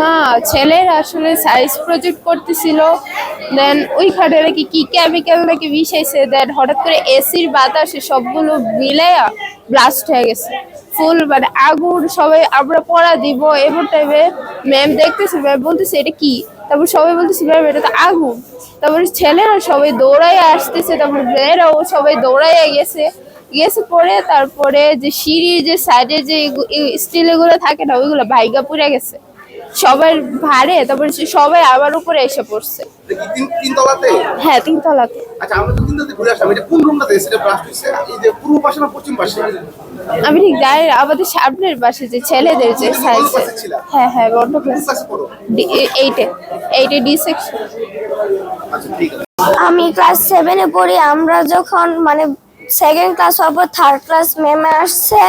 না, ছেলের আসলে সাইজ প্রজেক্ট করতেছিল দেন ওইখানে নাকি কি কেমিক্যাল নাকি মিশাইছে দেন হঠাৎ করে এসির বাতাসে সবগুলো মিলাইয়া ব্লাস্ট হয়ে গেছে। ফুল মানে আগুন, সবাই আমরা পড়া দিব, এমন টাইমে ম্যাম দেখতেছে ম্যাম বলতেছে, এটা কি? তারপর সবাই বলতেছে ম্যাম এটা তো আগুন। তারপরে ছেলেরা সবাই দৌড়াই আসতেছে, তারপর মেয়েরাও সবাই দৌড়াই গেছে। গেছে পরে তারপরে যে সিঁড়ির যে সাইডে যে স্টিল এগুলো থাকে না, ওইগুলো ভাইগা পুড়ে গেছে। সবার ভারে তারপরে সবাই আমার উপরে এসে পড়ছে। হ্যাঁ তিনতলাতে আচ্ছা আমরা তো তিনতলাতে ঘুরে আসলাম। এটা কোন রুমটাতে সেটা ব্লাস্ট হয়েছে এই যে পূর্ব পাশে না পশ্চিম পাশে? আমি ঠিক জানি না, আমাদের সামনের পাশে যে ছেলেদের যে সাইজ? হ্যাঁ হ্যাঁ বন্ধ ক্লাস এইটে। এইটে ডি সেকশন আচ্ছা ঠিক আছে। আমি ক্লাস সেভেনে পড়ি আমরা যখন মানে সেকেন্ড ক্লাস হওয়ার পর থার্ড ক্লাস ম্যামে আসছে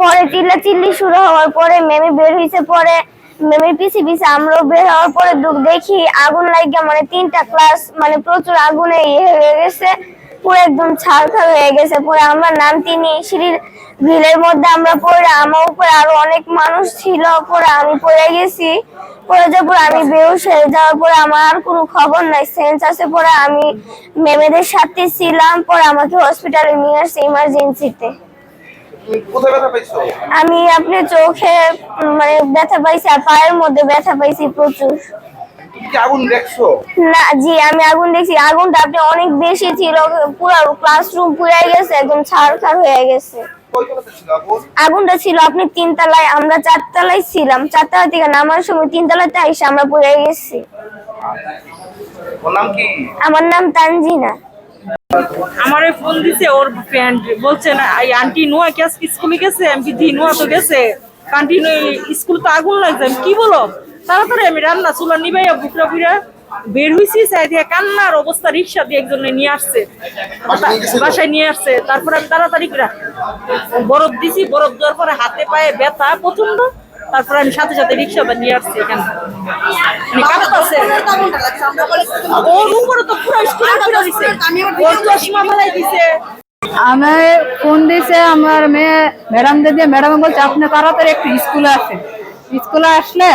পরে চিল্লা চিল্লি শুরু হওয়ার পরে ম্যামে বের হয়েছে পরে ম্যামের পিছে আমরাও বের হওয়ার পরে দেখি আগুন লাগিয়ে মানে তিনটা ক্লাস মানে প্রচুর আগুনে ইয়ে হয়ে গেছে। পুরো একদম ছাড়খাড় হয়ে গেছে। পরে আমরা নামতে নিয়ে সিঁড়ির গ্রিলের মধ্যে আমরা পড়ে, আমার উপরে আরও অনেক মানুষ ছিল, পরে আমি পড়ে গেছি। পরে পরে আমি বেহুশ হয়ে যাওয়ার পরে আমার আর কোনো খবর নাই সেন্স আছে পরে আমি মেমেদের সাথে ছিলাম, পরে আমাকে হসপিটালে নিয়ে আসছে ইমার্জেন্সিতে তুমি কোথায় ব্যথা পাইছো আমি আপনি চোখে মানে ব্যথা পাইছি আর পায়ের মধ্যে ব্যথা পাইছি প্রচুর। আগুন দেখছ? না জি আমি আগুন দেখছি। আগুনটা আপনি অনেক বেশি ছিল পুরো ক্লাসরুম পুড়ে গেছে একদম ছাড়খাড় হয়ে গেছে। আগুনটা ছিল আপনি তিনতলায় আমরা চারতলায় ছিলাম। চারতলা থেকে নামার সময় তিনতলাতে এসে আমরা পড়ে গেছি। আমার নাম তানজিনা। আমারে ফোন দিছে ওর ফ্রেন্ড বলছে না এই আন্টি নোয়া কি আজকে স্কুলে গেছে? আমি কি নোয়া তো গেছে। কন্টিনিউ স্কুল তো আগুন লাগছে। আমি কি বলো? তাড়াতাড়ি আমি রান্না চুলা নিবাইয়া বুকরা বুড়া বের হয়েছি চাই দিয়ে কান্নার অবস্থা রিক্সা দিয়ে একজনে নিয়ে আসছে। বাসায় নিয়ে গেছিল? বাসায় নিয়ে আসছে। তারপরে আমি তাড়াতাড়ি বরফ দিছি বরফ দেওয়ার পরে হাতে পায়ে ব্যথা প্রচণ্ড তারপরে আমি সাথে সাথে রিক্সা নিয়ে আসছি এখানে। মানে আমার ফোন দিয়েছে আমার মেয়ে, ম্যাডাম ম্যাডাম বলছে, আপনি তাড়াতাড়ি একটু স্কুলে আসেন। স্কুলে আসলে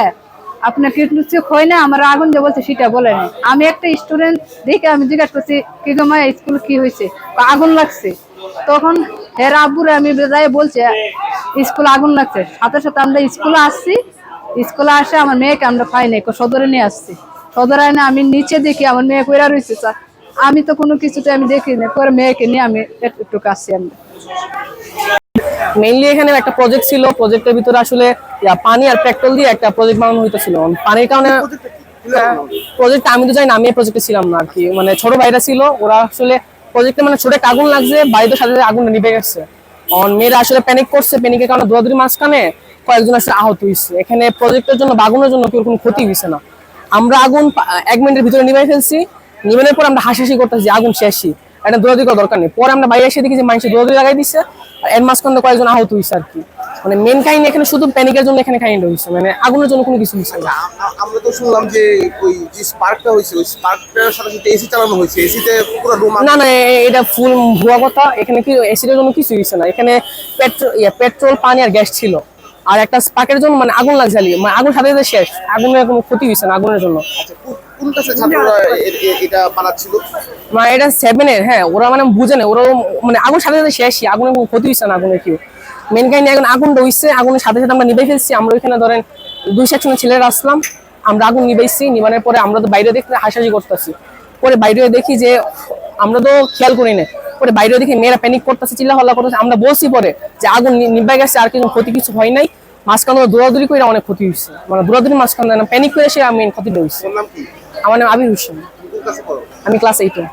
আপনার কীটনুচি হয় না, আমার আগুন যে বলছে, সেটা বলে আমি একটা স্টুডেন্ট দেখে আমি জিজ্ঞাসা করছি, কি গো স্কুল কি হয়েছে? আগুন লাগছে? তখন হের আব্বুরে আমি যাই বলছে স্কুল আগুন লাগছে। সাথে সাথে আমরা স্কুলে আসছি। স্কুলে আসে আমার মেয়েকে আমরা পাই নাই সদরে নিয়ে আসছি। সদরে এনে আমি নিচে দেখি আমার মেয়ে কইরা রয়েছে স্যার, আমি তো কোনো কিছুতে আমি দেখি না পরে মেয়েকে নিয়ে আমি একটু কাছে আমরা। মেইনলি এখানে একটা প্রজেক্ট ছিল প্রজেক্টের ভিতরে আসলে পানি আর পেট্রোল দিয়ে একটা প্রজেক্ট বানানো হইতেছিল। পানির কারণে প্রজেক্ট আমি তো জানি না, আমি প্রজেক্টে ছিলাম না আর কি। মানে ছোট ভাইরা ছিল, ওরা আসলে প্রজেক্টে মানে ছোট আগুন লাগছে বাড়িতে সাথে আগুন নিভে গেছে। মেয়েরা আসলে প্যানিক করছে প্যানিকের কারণে দোয়াদুরি মাঝখানে কয়েকজন আসলে আহত হয়েছে। এখানে প্রজেক্টের জন্য বাগুনের জন্য কেউ কোনো ক্ষতি হয়েছে না। আমরা আগুন এক মিনিটের ভিতরে নিভে ফেলছি নিবেনের পর আমরা হাসাহাসি করতেছি, আগুন শেষই। এটা দৌড়াদৌড়ি করার দরকার নেই। পরে আমরা বাইরে এসে দেখি যে মানুষ দৌড়াদৌড়ি লাগাই দিচ্ছে আর এর মাঝখানে কয়েকজন আহত হয়েছে আর কি। মানে মেন কাহিনী এখানে শুধু প্যানিকের জন্য এখানে কাহিনীটা হয়েছে মানে আগুনের জন্য কোনো কিছু হয়েছে না। আমরা তো শুনলাম যে ওই যে স্পার্কটা হয়েছে ওই স্পার্কটার সাথে সাথে এসি চালানো হয়েছে এসিতে পুরো রুম না না এটা ফুল ভুয়া কথা। এখানে কি এসিডের জন্য কিছু হয়েছে না। এখানে পেট্রোল পেট্রোল পানি আর গ্যাস ছিল। আর একটা স্পার্কের জন্য মানে আগুন লাগছে। মানে আগুন সাথে সাথে শেষ। আগুনের কোনো ক্ষতি হয়েছে না আগুনের জন্য। আচ্ছা মানে এটা সেভেনের হ্যাঁ ওরা মানে বুঝে না ওরা মানে আগুন সাথে সাথে শেষই আগুনের কোনো ক্ষতি হয়েছে না আগুনের কেউ। মেন কাহিনী এখন আগুনটা হইছে আগুনের সাথে সাথে আমরা নিভে ফেলছি। আমরা ওইখানে ধরেন দুই সেকশনের ছেলেরা আসলাম আমরা আগুন নিবেছি নিবানোর পরে আমরা তো বাইরে দেখতে হাসাহাসি করতেছি। পরে বাইরে দেখি যে আমরা তো খেয়াল করি না পরে বাইরে দেখি মেয়েরা প্যানিক করতেছে চিল্লা হল্লা করতেছে। আমরা বলছি পরে যে আগুন নি- নিভে গেছে আর কিছু ক্ষতি কিছু হয় নাই। মাঝখানে দৌড়াদৌড়ি করে অনেক ক্ষতি হয়েছে মানে দৌড়াদৌড়ি মাঝখানে প্যানিক করে সে আমি ক্ষতিটা হয়েছে আমার নাম আবির হোসেন। আমি ক্লাস এইটে